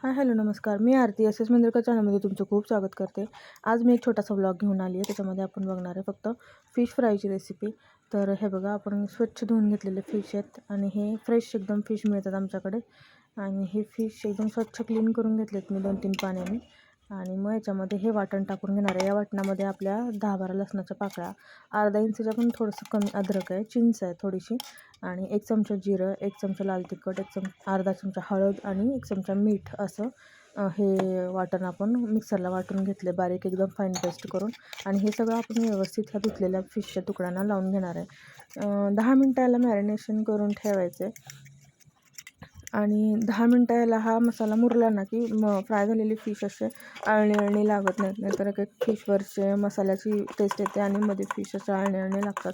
Hi hello नमस्कार. मी आरती S S मंदिरकर चॅनलमध्ये तुमचं खूप स्वागत करते. आज मी एक छोटासा ब्लॉग घेऊन आली आहे. त्याच्यामध्ये आपण बघणार आहे फक्त फिश फ्रायची रेसिपी. तर हे बघा आपण स्वच्छ धुवून घेतलेले फिश आहेत आणि हे फ्रेश एकदम फिश मिळतात आमच्याकडे. आणि हे फिश एकदम स्वच्छ क्लीन करून घेतलेत मी दोन तीन पाण्याने. आणि मग याच्यामध्ये हे वाटण टाकून घेणार आहे. या वाटणामध्ये आपल्या दहा बारा लसणाच्या पाकळ्या अर्धा इंचच्या पण थोडंसं कमी अद्रक आहे चिंच आहे थोडीशी. आणि एक चमचा जिरं एक चमचा लाल तिखट एक चम अर्धा चमचा हळद आणि एक चमचा मीठ असं हे वाटण आपण मिक्सरला वाटून घेतले बारीक एकदम फाईन पेस्ट करून. आणि हे सगळं आपण व्यवस्थित ह्या धुतलेल्या फिशच्या तुकड्यांना लावून घेणार आहे. दहा मिनटं याला मॅरिनेशन करून ठेवायचं आहे आणि दहा मिनटं याला हा मसाला मुरला ना की म फ्राय झालेली फिश असे अळणी अळणी लागत नाहीत नाहीतर एक फिशवरचे मसाल्याची टेस्ट येते आणि मध्ये फिश असे अळणी अळणी लागतात.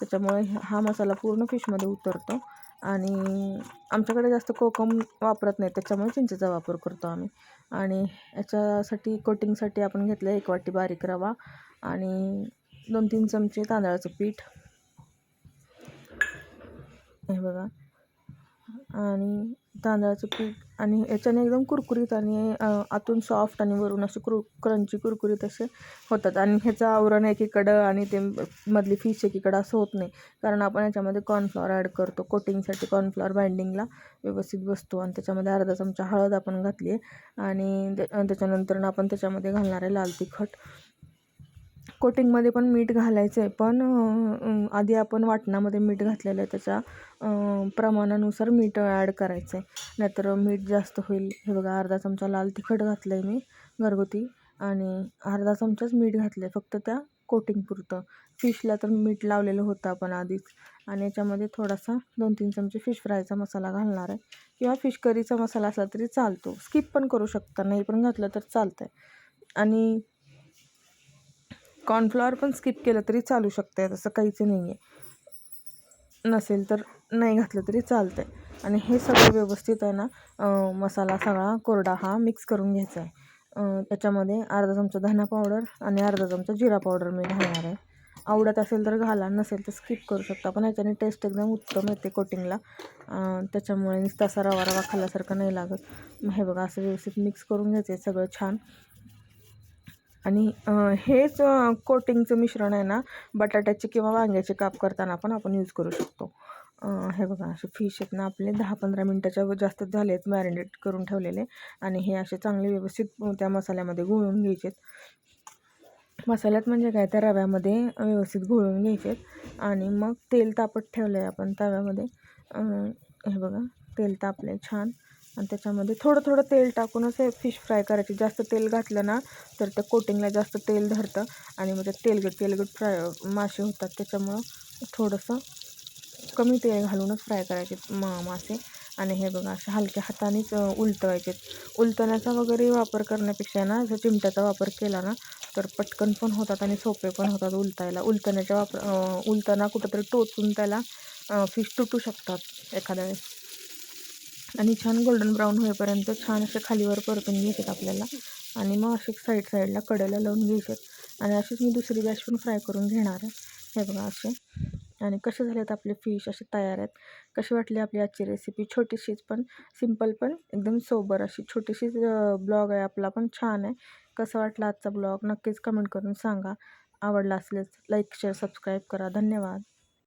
त्याच्यामुळे हा मसाला पूर्ण फिशमध्ये उतरतो आणि आमच्याकडे जास्त कोकम वापरत नाही त्याच्यामुळे चिंचेचा वापर करतो आम्ही. आणि याच्यासाठी कोटिंगसाठी आपण घेतलं एक वाटी बारीक रवा आणि दोन तीन चमचे तांदळाचं पीठ. हे बघा. आणि तांदळाचं पीठ आणि याच्याने एकदम कुरकुरीत आणि आतून सॉफ्ट आणि वरून असे कुर क्रंची कुरकुरीत असे होतात. आणि ह्याचं आवरण एकीकडं आणि ते मधली फिश एकीकडं असं होत नाही. कारण आपण याच्यामध्ये कॉर्नफ्लॉवर ॲड करतो. कोटिंगसाठी कॉर्नफ्लॉवर बाइंडिंगला व्यवस्थित बसतो. आणि त्याच्यामध्ये अर्धा चमचा हळद आपण घातली आहे. आणि त्याच्यानंतर आपण त्याच्यामध्ये घालणार आहे लाल तिखट. कोटिंगमध्ये पण मीठ घालायचं आहे पण आधी आपण वाटणामध्ये मीठ घातलेलं आहे. त्याच्या प्रमाणानुसार मीठ ॲड करायचं आहे नाहीतर मीठ जास्त होईल. हे बघा अर्धा चमचा लाल तिखट घातलं आहे मी घरगुती. आणि अर्धा चमचाच मीठ घातलं आहे फक्त त्या कोटिंगपुरतं फिशला तर मीठ लावलेलं होतं आपण आधीच. आणि याच्यामध्ये थोडासा दोन तीन चमचे फिश फ्रायचा मसाला घालणार आहे. किंवा फिश करीचा मसाला असला तरी चालतो. स्किप पण करू शकता. नाही पण घातलं तर चालतं आहे आणि कॉर्नफ्लॉवर पण स्किप केलं तरी चालू शकतं आहे तसं काहीच नाही आहे नसेल तर नाही घातलं तरी चालतं आहे आणि हे सगळं व्यवस्थित आहे ना मसाला सगळा कोरडा हा मिक्स करून घ्यायचा आहे. त्याच्यामध्ये अर्धा चमचा धना पावडर आणि अर्धा चमचा जिरा पावडर मी घालणार आहे. आवडत असेल तर घाला नसेल तर स्किप करू शकता. पण याच्याने टेस्ट एकदम उत्तम येते कोटिंगला. त्याच्यामुळे नुसता असा रवा रवा खाल्ल्यासारखं नाही लागत. हे बघा असं व्यवस्थित मिक्स करून घ्यायचं आहे सगळं छान. आणि हेच कोटिंगचं मिश्रण आहे ना बटाट्याचे किंवा वांग्याचे काप करताना पण आपण यूज करू शकतो. हे बघा असे फिश आहेत ना आपले दहा पंधरा मिनटाच्या जास्त झाले आहेत मॅरिनेट करून ठेवलेले. आणि हे असे चांगले व्यवस्थित त्या मसाल्यामध्ये घोळून घ्यायचे मसाल्यात म्हणजे काय? त्या रव्यामध्ये व्यवस्थित घोळून घ्यायचे आणि मग तेल तापत ठेवलं आहे आपण तव्यामध्ये. हे बघा तेल तापलं आहे छान. आणि त्याच्यामध्ये थोडं थोडं तेल टाकूनच हे फिश फ्राय करायचे. जास्त तेल घातलं ना तर त्या कोटिंगला जास्त तेल धरतं. आणि मग ते तेलगट तेलगट फ्राय मासे होतात. त्याच्यामुळं थोडंसं कमी तेल घालूनच फ्राय करायचे मा मासे. आणि हे बघा अशा हलक्या हातानेच उलटवायचे उलटण्याचा वगैरे वापर करण्यापेक्षा ना जर चिमट्याचा वापर केला ना तर पटकन पण होतात आणि सोपे पण होतात उलटायला उलटण्याच्या वापर उलताना कुठंतरी टोचून त्याला फिश तुटू शकतात एखाद्या वेळेस. आणि छान गोल्डन ब्राऊन होईपर्यंत छान असे खालीवर परतून घ्यायचे आपल्याला. आणि मग असे साईड साईडला कडेला लावून घ्यायचे आणि असेच मी दुसरी बॅच पण फ्राय करून घेणार आहे. हे बघा असे. आणि कसे झालेत आपले फिश असे तयार आहेत. कशी वाटली आपली आजची रेसिपी छोटीशीच पण सिंपल पण एकदम सोबर अशी. छोटीशीच ब्लॉग आहे. आपला पण छान आहे. कसं वाटलं आजचा ब्लॉग नक्कीच कमेंट करून सांगा. आवडला असल्यास लाईक शेअर सबस्क्राईब करा. धन्यवाद.